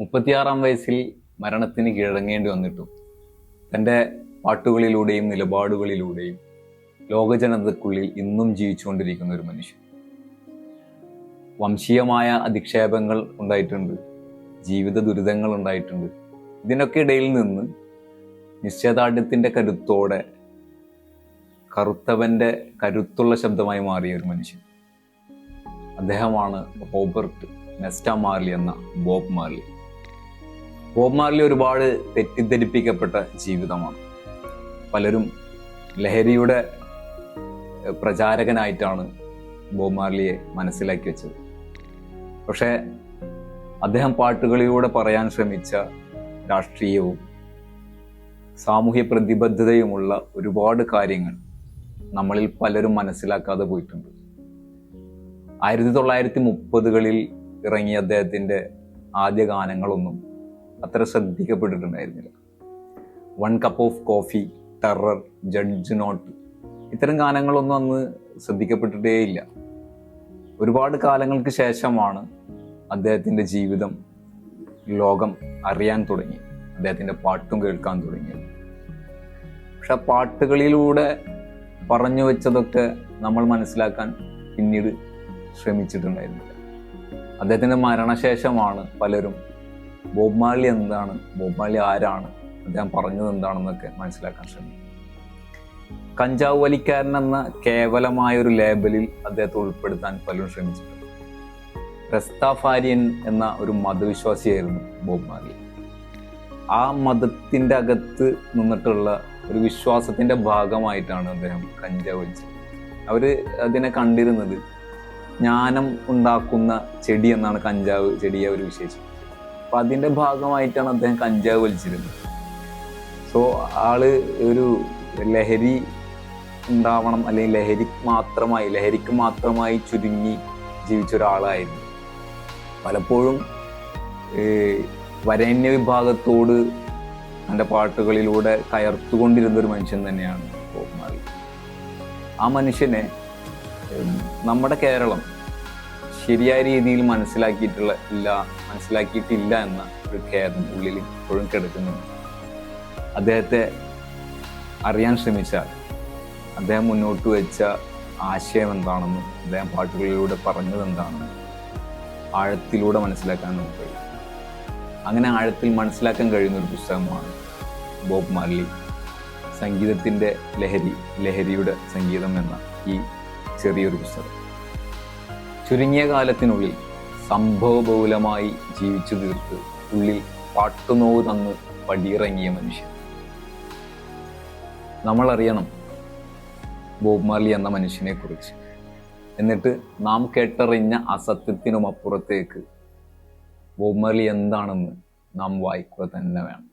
മുപ്പത്തിയാറാം വയസ്സിൽ മരണത്തിന് കീഴടങ്ങേണ്ടി വന്നിട്ടും. തന്റെ പാട്ടുകളിലൂടെയും നിലപാടുകളിലൂടെയും ലോകജനതക്കുള്ളിൽ ഇന്നും ജീവിച്ചുകൊണ്ടിരിക്കുന്ന ഒരു മനുഷ്യൻ. വംശീയമായ അധിക്ഷേപങ്ങൾ ഉണ്ടായിട്ടുണ്ട്. ജീവിത ദുരിതങ്ങൾ ഉണ്ടായിട്ടുണ്ട്. ഇതിനൊക്കെ ഇടയിൽ നിന്ന് നിശ്ചയദാർഢ്യത്തിന്റെ കരുത്തോടെ കറുത്തവന്റെ കരുത്തുള്ള ശബ്ദമായി മാറിയ ഒരു മനുഷ്യൻ. അദ്ദേഹമാണ് റോബർട്ട് നെസ്റ്റ മാർലി എന്ന ബോബ് മാർലി. ബോബ് ഒരുപാട് തെറ്റിദ്ധരിപ്പിക്കപ്പെട്ട ജീവിതമാണ്. പലരും ലഹരിയുടെ പ്രചാരകനായിട്ടാണ് ബോമാർലിയെ മാർലിയെ മനസ്സിലാക്കി വെച്ചത്. പക്ഷേ അദ്ദേഹം പാട്ടുകളിലൂടെ പറയാൻ ശ്രമിച്ച രാഷ്ട്രീയവും സാമൂഹ്യ പ്രതിബദ്ധതയുമുള്ള ഒരുപാട് കാര്യങ്ങൾ നമ്മളിൽ പലരും മനസ്സിലാക്കാതെ പോയിട്ടുണ്ട്. ആയിരത്തി തൊള്ളായിരത്തി മുപ്പതുകളിൽ ഇറങ്ങിയ അദ്ദേഹത്തിന്റെ ആദ്യ ഗാനങ്ങളൊന്നും അത്ര ശ്രദ്ധിക്കപ്പെട്ടിട്ടുണ്ടായിരുന്നില്ല. One cup of coffee terror judge not ഇത്തരം ഗാനങ്ങളൊന്നും അന്ന് ശ്രദ്ധിക്കപ്പെട്ടിട്ടേയില്ല ഒരുപാട് കാലങ്ങൾക്ക് ശേഷമാണ് അദ്ദേഹത്തിന്റെ ജീവിതം ലോകം അറിയാൻ തുടങ്ങി. അദ്ദേഹത്തിന്റെ പാട്ടും കേൾക്കാൻ തുടങ്ങി പക്ഷെ ആ പാട്ടുകളിലൂടെ പറഞ്ഞു വെച്ചതൊക്കെ നമ്മൾ മനസ്സിലാക്കാൻ പിന്നീട് ശ്രമിച്ചിട്ടുണ്ടായിരുന്നില്ല. അദ്ദേഹത്തിന്റെ മരണശേഷമാണ് പലരും ബോബ് മാർലി എന്താണ്? ബോബ് മാർലി ആരാണ്? അദ്ദേഹം പറഞ്ഞത് എന്താണെന്നൊക്കെ മനസ്സിലാക്കാൻ ശ്രമിക്കും. കഞ്ചാവ് വലിക്കാരൻ എന്ന കേവലമായ ഒരു ലേബലിൽ അദ്ദേഹത്തെ ഉൾപ്പെടുത്താൻ പലരും ശ്രമിച്ചിട്ടുണ്ട്. റെസ്താഫാരിയൻ എന്ന ഒരു മതവിശ്വാസിയായിരുന്നു ബോബ് മാർലി ആ മതത്തിന്റെ അകത്ത് നിന്നിട്ടുള്ള ഒരു വിശ്വാസത്തിന്റെ ഭാഗമായിട്ടാണ് അദ്ദേഹം കഞ്ചാവ് വലിച്ചത്. അവർ അതിനെ കണ്ടിരുന്നത് ജ്ഞാനം ഉണ്ടാക്കുന്ന ചെടി എന്നാണ് കഞ്ചാവ് ചെടിയെ അവർ വിശേഷിച്ചത് അപ്പൊ അതിന്റെ ഭാഗമായിട്ടാണ് അദ്ദേഹം കഞ്ചാവ് വലിച്ചിരുന്നത്. സോ ആൾ ഒരു ലഹരി ഉണ്ടാവണം അല്ലെങ്കിൽ ലഹരി മാത്രമായി ലഹരിക്ക് മാത്രമായി ചുരുങ്ങി ജീവിച്ച ഒരാളായിരുന്നു. പലപ്പോഴും വരേണ്യ വിഭാഗത്തോട് തന്റെ പാട്ടുകളിലൂടെ കയർത്തുകൊണ്ടിരുന്ന ഒരു മനുഷ്യൻ തന്നെയാണ് ആ മനുഷ്യനെ നമ്മുടെ കേരളം ശരിയായ രീതിയിൽ മനസ്സിലാക്കിയിട്ടുള്ള ഇല്ല മനസ്സിലാക്കിയിട്ടില്ല എന്ന ഒരു ഖേദം ഉള്ളിൽ ഇപ്പോഴും കിടക്കുന്നുണ്ട്. അദ്ദേഹത്തെ അറിയാൻ ശ്രമിച്ചാൽ അദ്ദേഹം മുന്നോട്ട് വെച്ച ആശയം എന്താണെന്നും അദ്ദേഹം പാട്ടുകളിലൂടെ പറഞ്ഞത് എന്താണെന്നും ആഴത്തിലൂടെ മനസ്സിലാക്കാൻ നമുക്ക് കഴിയും. അങ്ങനെ ആഴത്തിൽ മനസ്സിലാക്കാൻ കഴിയുന്ന ഒരു പുസ്തകമാണ് ബോബ് മാർലി. സംഗീതത്തിന്റെ ലഹരി ലഹരിയുടെ സംഗീതം എന്ന ഈ ചെറിയൊരു പുസ്തകം. ചുരുങ്ങിയ കാലത്തിനുള്ളിൽ സംഭവബഹുലമായി ജീവിച്ചു തീർത്ത് ഉള്ളിൽ പാട്ടുനോവ് തന്ന് പടിയിറങ്ങിയ മനുഷ്യൻ. നമ്മൾ അറിയണം ബോബ് മാർലി എന്ന മനുഷ്യനെ കുറിച്ച് എന്നിട്ട് നാം കേട്ടറിഞ്ഞ അസത്യത്തിനും അപ്പുറത്തേക്ക് ബോബ് മാർലി എന്താണെന്ന് നാം വായിക്കുക തന്നെ വേണം.